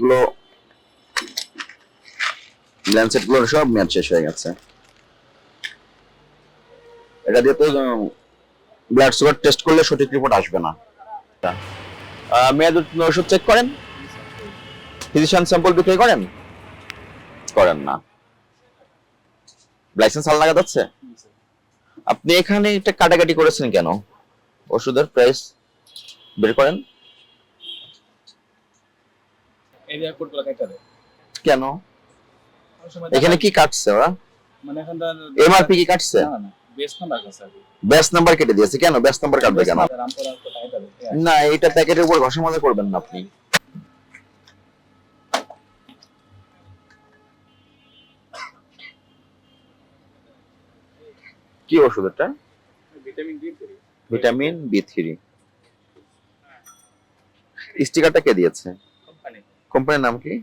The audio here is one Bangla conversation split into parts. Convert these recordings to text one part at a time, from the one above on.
এগুলো ল্যান্সেটগুলো সব মেয়াদ শেষ হয়ে গেছে। এটা দিয়ে তো ব্লাড সুগার টেস্ট করলে সঠিক রিপোর্ট আসবে না। মেয়াদ ওষুধ চেক করেন? ফিজিশিয়ান স্যাম্পল বিক্রি করেন? করেন না। লাইসেন্স হাল লাগা যাচ্ছে আপনি এখানে একটা কাটাকাটি করেছেন কেন? ওষুধের প্রাইস বের করেন। এরিয়া কোডগুলো কেটে দেয় কেন? এখানে কি কাটছে ওরা? মানে এখানটার এমআরপি কি কাটছে? না না বেস নাম্বার কাছে আর নাম্বার কেটে দিয়েছে। কেন? ব্যাস নাম্বার কাটবে কেন? রামপুরা কোড কেটে দেয় না এটা প্যাকেটের উপর ঘষা মাজা করবেন না আপনি। কি ওষুধ এটা? Vitamin D three vitamin B three স্টিকারটা কে দিয়েছে? কোম্পানির নাম কি?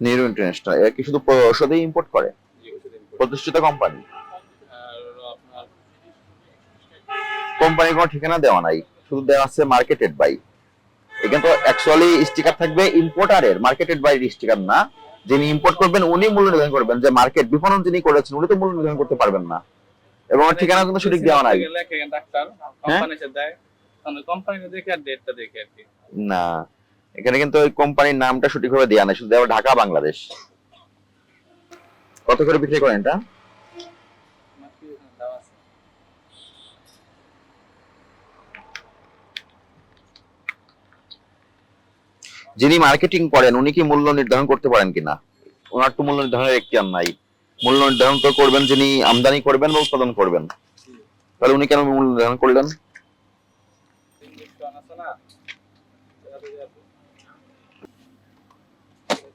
নিউরো ইন্টারন্যাশনাল এরা কি শুধু প- ইম্পোর্ট করে। প্রতিষ্ঠিত কোম্পানি? কোম্পানির কোনো ঠিকানা দেওয়া নাই। শুধু দেওয়া আছে মার্কেটেড বাই এখানে তো অ্যাকচুয়ালি স্টিকার থাকবে ইম্পোর্টারের মার্কেটেড বাই স্টিকার না। যিনি ইম্পোর্ট করবেন উনি মূল্য নির্ধারণ করবেন যে মার্কেট বিপণন যিনি করেছেন উনি তো মূল্য নির্ধারণ করতে পারবেন না। এবং ঠিকানা কিন্তু সঠিক দেওয়া নাই। হ্যাঁ? কোম্পানি কোম্পানি দেখে আর ডেটটা দেখে আর কি। না। এখানে কিন্তু ওই কোম্পানির নামটা সঠিকভাবে দেওয়া নাই, শুধু দেওয়া ঢাকা, বাংলাদেশ। কত করে বিক্রি করেন এটা? যিনি মার্কেটিং করেন, উনি কি মূল্য নির্ধারণ করতে পারেন কিনা? ওনার তো মূল্য নির্ধারণের একটি আর নাই। মূল্য নির্ধারণ তো করবেন যিনি আমদানি করবেন বা উৎপাদন করবেন। তাহলে উনি কেন মূল্য নির্ধারণ করলেন ইঞ্জেকশন আছে না সেটা দিয়ে আছে। এটা আছে। আর এটা আছে।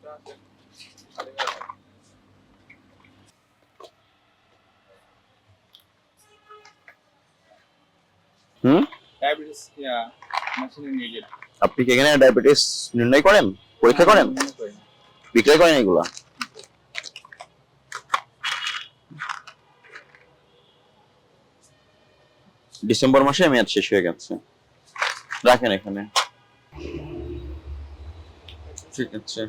হুম? ডায়াবেটিস নিডেড আপনি কি এখানে ডায়াবেটিস নির্ণয় করেন? পরীক্ষা করেন? বিক্রয় করেন এগুলা? ডিসেম্বর মাসে মেয়াদ শেষ হয়ে গেছে। রাখেন এখানে। ঠিক আছে।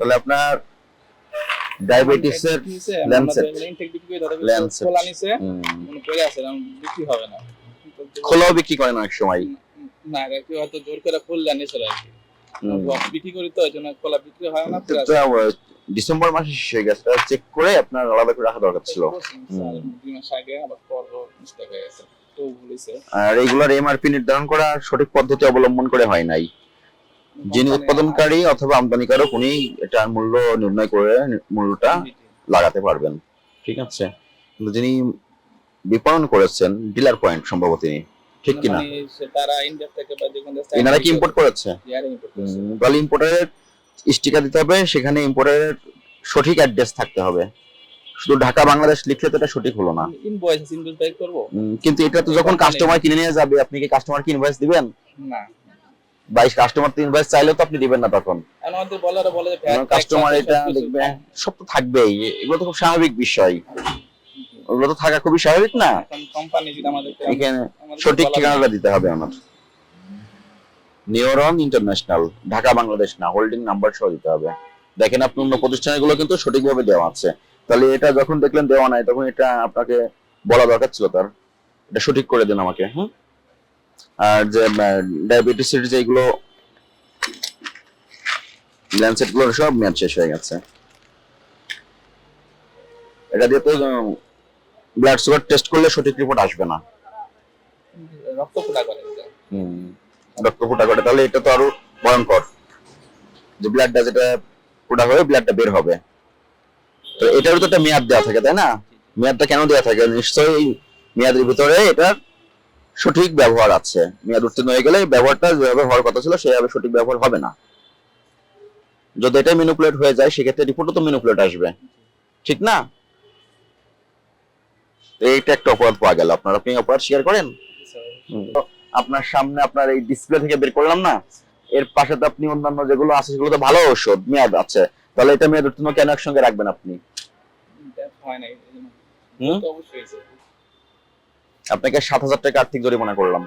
তাহলে আপনার ডায়াবেটিসের Lancet. Lancet. খোলা নিছে মনে পড়ে আছে বিক্রি হবে না। খোলাও বিক্রি করেন অনেক সময়। না কি হয়তো জোর করে খুললে নিছে আর কি বিক্রি করি তো এই খোলা বিক্রি হয় না ডিসেম্বর মাসে শেষ হয়ে গেছে চেক করে আপনার আলাদা করে রাখা দরকার ছিল। দুই মাস আগে আবার পর মিস্টেক হয়ে গেছে তো বলেছে আর এমআরপি নির্ধারণ করা সঠিক পদ্ধতি অবলম্বন করে হয় নাই। যিনি উৎপাদনকারী অথবা আমদানিকারক উনি এটার মূল্য নির্ণয় করে মূল্যটা লাগাতে পারবেন। ঠিক আছে? কিন্তু যিনি বিপণন করেছেন ডিলার পয়েন্ট সম্ভবত তিনি। ঠিক কিনা? মানে তারা ইন্ডিয়া থেকে বা যে কোনো এনারা কি ইম্পোর্ট করেছে? তাহলে ইম্পোর্টারের স্টিকার দিতে হবে সেখানে ইম্পোর্টারের সঠিক অ্যাড্রেস থাকতে হবে। শুধু ঢাকা বাংলাদেশ লিখলে তো এটা সঠিক হলো না। ইনভয়েস ইনভয়েস করব? কিন্তু এটা তো যখন কাস্টমার কিনে নিয়ে যাবে আপনি কি কাস্টমার কি ইনভয়েস দিবেন? না। বাইশ কাস্টমার তো ইনভয়েস চাইলেও তো আপনি দিবেন না তখন। কাস্টমার এটা দেখবে সব তো থাকবেই। এগুলো তো খুব স্বাভাবিক বিষয়। ওগুলো তো থাকা খুবই স্বাভাবিক না? এখন সঠিক ঠিকানাটা দিতে হবে আমার। নিউরন ইন্টারন্যাশনাল ঢাকা বাংলাদেশ না হোল্ডিং নাম্বার সহ দিতে হবে। দেখেন আপনি অন্য প্রতিষ্ঠানগুলো কিন্তু সঠিকভাবে দেওয়া আছে। তাহলে এটা যখন দেখলেন দেওয়া নাই তখন এটা আপনাকে বলা দরকার ছিল তার। এটা সঠিক করে দিন আমাকে হুম? আর যে ডায়াবেটিসের যেগুলো ল্যান্সেটগুলো সব মেয়াদ শেষ হয়ে গেছে। এটা দিয়ে তো ব্লাড সুগার টেস্ট করলে সঠিক রিপোর্ট আসবে না। রক্ত ফোটা করে হুম, রক্ত ফোটা করে। তাহলে এটা তো আরও ভয়ঙ্কর। যে ব্লাডটা যেটা ফোটা হয়ে ব্লাডটা বের হবে। তো এটারও তো একটা মেয়াদ দেওয়া থাকে তাই না? মেয়াদটা কেন দেওয়া থাকে? নিশ্চয়ই মেয়াদের ভিতরে এটার সঠিক ব্যবহার আছে। মেয়াদ উত্তীর্ণ হয়ে গেলে ব্যবহারটা যেভাবে হওয়ার কথা ছিল সেভাবে সঠিক ব্যবহার হবে না। যদি এটা মিনুপুলেট হয়ে যায় সেক্ষেত্রে রিপোর্টও তো মিনুপুলেট আসবে। ঠিক না? এইটা একটা অপরাধ পাওয়া গেল। আপনার আপনি অপরাধ স্বীকার করেন? আপনার সামনে আপনার এই ডিসপ্লে থেকে বের করলাম না? এর পাশে তো আপনি অন্যান্য যেগুলো আছে সেগুলো তো ভালো ঔষধ মেয়াদ আছে। তাহলে এটা মেয়াদ উত্তীর্ণ কেন একসঙ্গে রাখবেন আপনি? হয় এই হুম? অবশ্যই। আপনাকে সাত হাজার টাকা আর্থিক জরিমানা করলাম।